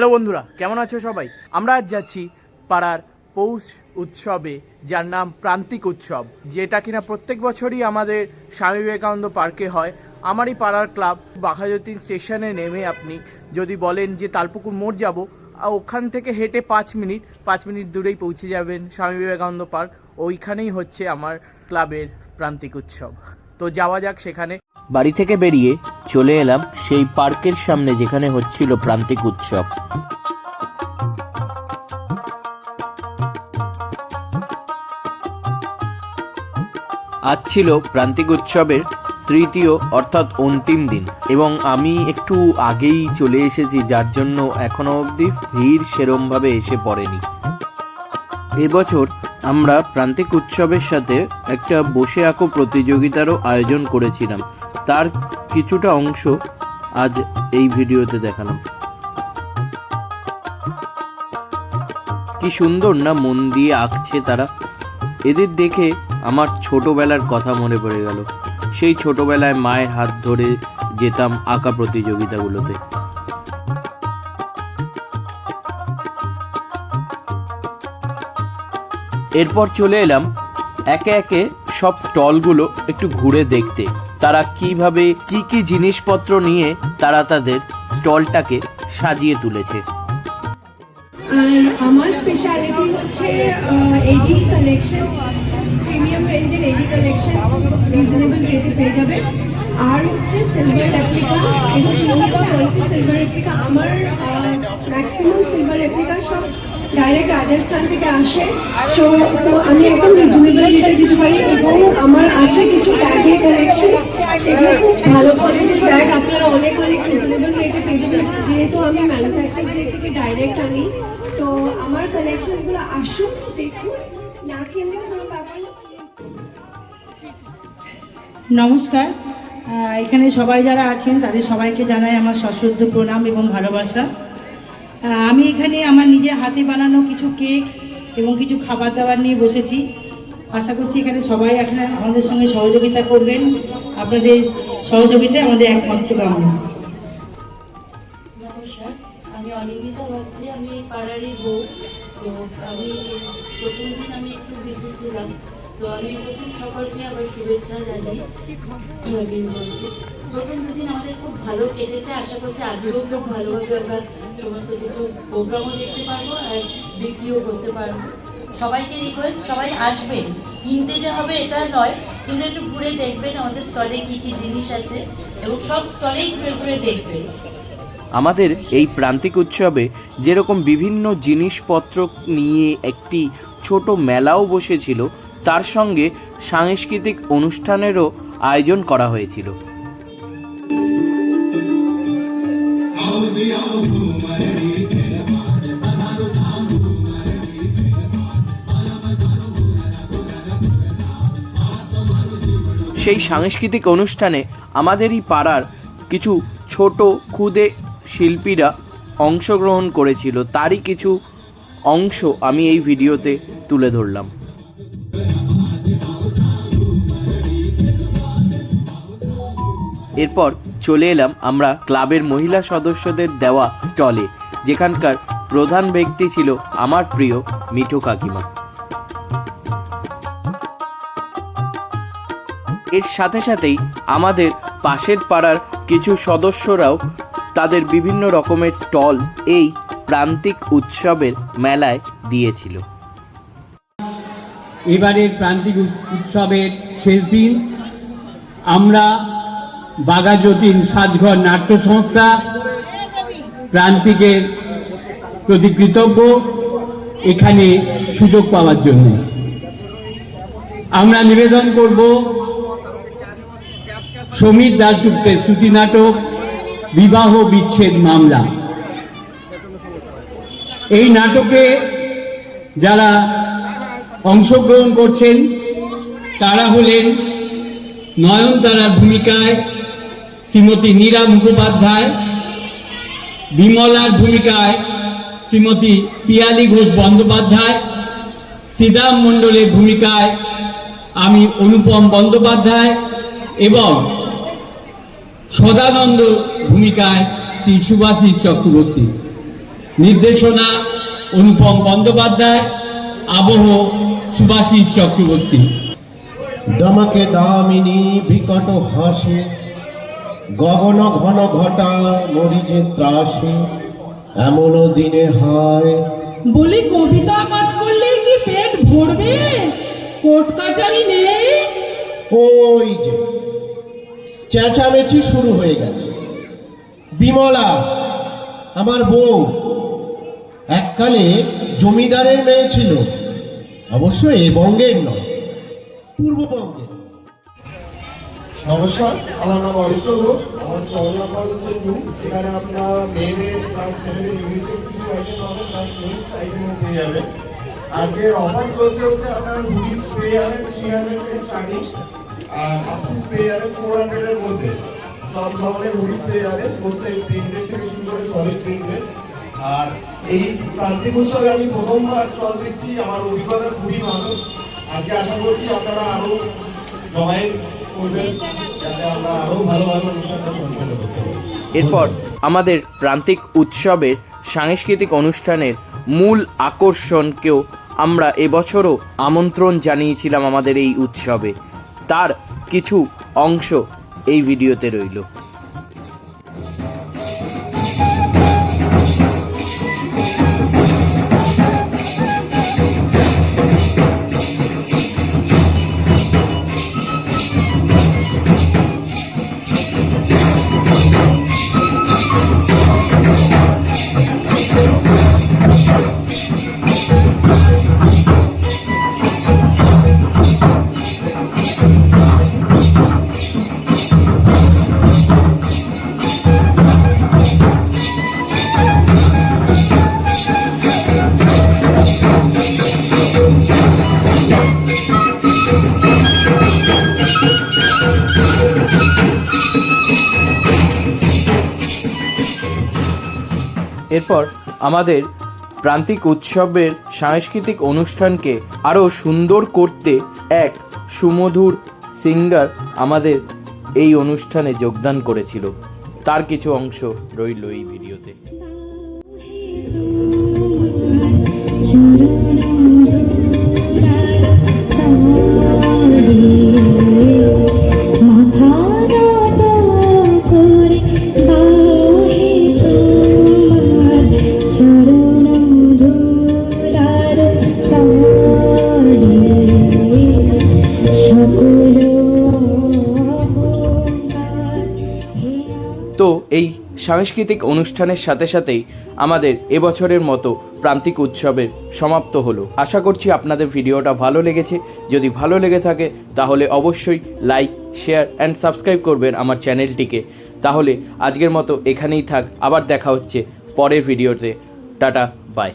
Hello বন্ধুরা, কেমন আছো সবাই? আমরা আজ যাচ্ছি পাড়ার পৌষ উৎসবে, যার নাম প্রান্তিক উৎসব, যেটা কিনা প্রত্যেক বছরই আমাদের স্বামী বিবেকানন্দ পার্কে হয়। আমারই পাড়ার ক্লাব, বাঘাযতীন স্টেশনে নেমে আপনি যদি বলেন যে তালপুকুর মোড় যাব ওখান থেকে হেঁটে পাঁচ মিনিট পাঁচ মিনিট দূরেই পৌঁছে যাবেন স্বামী বিবেকানন্দ পার্ক। ওইখানেই হচ্ছে আমার ক্লাবের প্রান্তিক উৎসব। তো যাওয়া যাক সেখানে। বাড়ি থেকে বেরিয়ে চলে এলাম সেই পার্কের সামনে যেখানে হচ্ছিল প্রান্তিক উৎসব। আজ ছিল প্রান্তিক উৎসবের তৃতীয় অর্থাৎ অন্তিম দিন এবং আমি একটু আগেই চলে এসেছি, যার জন্য এখনও অবধি ভিড় সেরমভাবে এসে পড়েনি। এবছর আমরা প্রান্তিক উৎসবের সাথে একটা বসে আঁকো প্রতিযোগিতারও আয়োজন করেছিলাম। তার কিছুটা অংশ আজ এই ভিডিওতে দেখালাম। কি সুন্দর না মন দিয়ে আঁকছে তারা। এদের দেখে আমার ছোটবেলার কথা মনে পড়ে গেল। সেই ছোটবেলায় মায়ের হাত ধরে যেতাম আঁকা প্রতিযোগিতাগুলোতে। এরপর চলে এলাম একে একে সব স্টলগুলো একটু ঘুরে দেখতে। তারা কীভাবে কি কি জিনিসপত্র নিয়ে তারা তাদের স্টলটাকে সাজিয়ে তুলেছে। আর আমার স্পেশালিটি হচ্ছে এডি কালেকশন প্রিমিয়াম রেঞ্জের এডি কালেকশন রিজনেবল রেটে পেয়ে যাবে। আর হচ্ছে সিলভার রেপ্লিকা এবং সিলভার রেপ্লিকা আমার ম্যাক্সিমাম সিলভার রেপ্লিকা সব ডাইরেক্ট রাজস্থান থেকে আসে। সো সো আমি একদম রিজনেবল রেটে দিতে পারি এবং আমার আছে কিছু ব্যাগের কালেকশন সেগুলো খুব ভালো কোয়ালিটির ব্যাগ আপনারা অনেক অনেক রিজনেবল রেটে পেয়ে যাবেন। যেহেতু আমি ম্যানুফ্যাকচারদের থেকে ডাইরেক্ট আনি, তো আমার কালেকশনগুলো আসুন দেখুন না কোনো ব্যাপার নমস্কার। এখানে সবাই যারা আছেন, তাদের সবাইকে জানাই আমার সশ্রদ্ধ প্রণাম এবং ভালোবাসা। আমি এখানে আমার নিজের হাতে বানানো কিছু কেক এবং কিছু খাবার দাবার নিয়ে বসেছি। আশা করছি এখানে সবাই এখানে আমাদের সঙ্গে সহযোগিতা করবেন। আপনাদের সহযোগিতায় আমাদের একমাত্র কামনা। আমি অনিন্দিতা ভাবছি আমি পাড়ারই বউ। তো আমি প্রথম দিন আমি একটু বিজি ছিলাম। তো আমি প্রথম সকলকে আবার শুভেচ্ছা বন্ধু প্রথম দুদিন আমাদের খুব ভালো কেটেছে। আশা করছি খুব ভালোভাবে আমরা সমস্ত কিছু প্রোগ্রামও দেখতে পারব আর বিক্রিও করতে পারব। সবাইকে রিকোয়েস্ট সবাই আসবেন কিনতে যে হবে এটা নয়, কিন্তু একটু ঘুরে দেখবেন আমাদের স্টলে কী কী জিনিস আছে এবং সব স্টলেই ঘুরে ঘুরে দেখবেন। আমাদের এই প্রান্তিক উৎসবে যেরকম বিভিন্ন জিনিসপত্র নিয়ে একটি ছোট মেলাও বসেছিল, তার সঙ্গে সাংস্কৃতিক অনুষ্ঠানেরও আয়োজন করা হয়েছিল। সেই সাংস্কৃতিক অনুষ্ঠানে আমাদেরই পাড়ার কিছু ছোট ক্ষুদে শিল্পীরা অংশগ্রহণ করেছিল। তারই কিছু অংশ আমি এই ভিডিওতে তুলে ধরলাম। এরপর চলে এলাম আমরা ক্লাবের মহিলা সদস্যদের দেওয়া স্টলে। যেখানকার প্রধান ব্যক্তি ছিল আমার প্রিয় মিঠু কাকিমা। এর সাথে সাথেই আমাদের পাশের পাড়ার কিছু সদস্যরাও তাদের বিভিন্ন রকমের স্টল এই প্রান্তিক উৎসবের মেলায় দিয়েছিল। এবারের প্রান্তিক উৎসবের শেষ দিন আমরা বাগাযতীন সাজঘর নাট্য সংস্থা প্রান্তিকের প্রতি কৃতজ্ঞ। এখানে সুযোগ পাওয়ার জন্য। আমরা নিবেদন করব সমীর দাশগুপ্তের শ্রুতি নাটক বিবাহ বিচ্ছেদ মামলা। এই নাটকে যারা অংশগ্রহণ করছেন, তারা হলেন নয়নতারার ভূমিকায় শ্রীমতী নীরা মুখোপাধ্যায়। বিমলার ভূমিকায় শ্রীমতী পিয়ালি ঘোষ বন্দ্যোপাধ্যায়। শ্রীদাম মণ্ডলের ভূমিকায় আমি অনুপম বন্দ্যোপাধ্যায় এবং সদানন্দ ভূমিকায় শ্রী সুভাষিস চক্রবর্তী। নির্দেশনা, অনুপম বন্দ্যোপাধ্যায়, আবহ সুভাষিস চক্রবর্তী। দমকে দামিনী বিকট হাসে গগন ঘন ঘটা মরিজে ত্রাসে এমন দিনে হয়। বলি কবিতা পাঠ করলে কি পেট ভরবে? কোর্ট কাচারি নেই? ওই যে চেঁচামেচি শুরু হয়ে গেছে। বিমলা আমার বউ এককালে জমিদারের মেয়ে ছিল। অবশ্য এ বঙ্গের নয় পূর্ববঙ্গের। নমস্কার, আমার নাম অরিত্র ঘোষ, আমার চলনা কলেজের টু এখানে আপনার মেয়েদের ক্লাস সেভেনের ইউনিসেক্স কিছু আইটেম পাবেন প্লাস মেন্স আজকে অফার চলছে হচ্ছে আপনার হুডিস পেয়ে যাবেন থ্রি হান্ড্রেড থেকে স্টার্টিং আর আপনি পেয়ে যাবেন ফোর হান্ড্রেডের মধ্যে সব ধরনের হুডিস পেয়ে যাবেন। বসে প্রিন্টেড থেকে শুরু করে সলিড প্রিন্টেড আর এই প্রান্তিক উৎসবে আমি প্রথমবার স্টল দিচ্ছি আমার অভিজ্ঞতা খুবই ভালো। আজকে আশা করছি আপনারা আরও জয়েন এরপর আমাদের প্রান্তিক উৎসবের সাংস্কৃতিক অনুষ্ঠানের মূল আকর্ষণকেও আমরা এবছরও আমন্ত্রণ জানিয়েছিলাম আমাদের এই উৎসবে। তার কিছু অংশ এই ভিডিওতে রইল। এরপর আমাদের প্রান্তিক উৎসবের সাংস্কৃতিক অনুষ্ঠানকে আরও সুন্দর করতে এক সুমধুর সিঙ্গার আমাদের এই অনুষ্ঠানে যোগদান করেছিল। তার কিছু অংশ রইল এই ভিডিওতে। তো সাংস্কৃতিক অনুষ্ঠানের সাথে সাথেই আমাদের এবছরের মতো প্রান্তিক উৎসবের সমাপ্ত হলো। আশা করছি আপনাদের ভিডিওটা ভালো লেগেছে। যদি ভালো লেগে থাকে, তাহলে অবশ্যই লাইক, শেয়ার অ্যান্ড সাবস্ক্রাইব করবেন আমার চ্যানেলটিকে। তাহলে আজকের মতো এখানেই থাক। আবার দেখা হচ্ছে পরের ভিডিওতে। Tata, bye.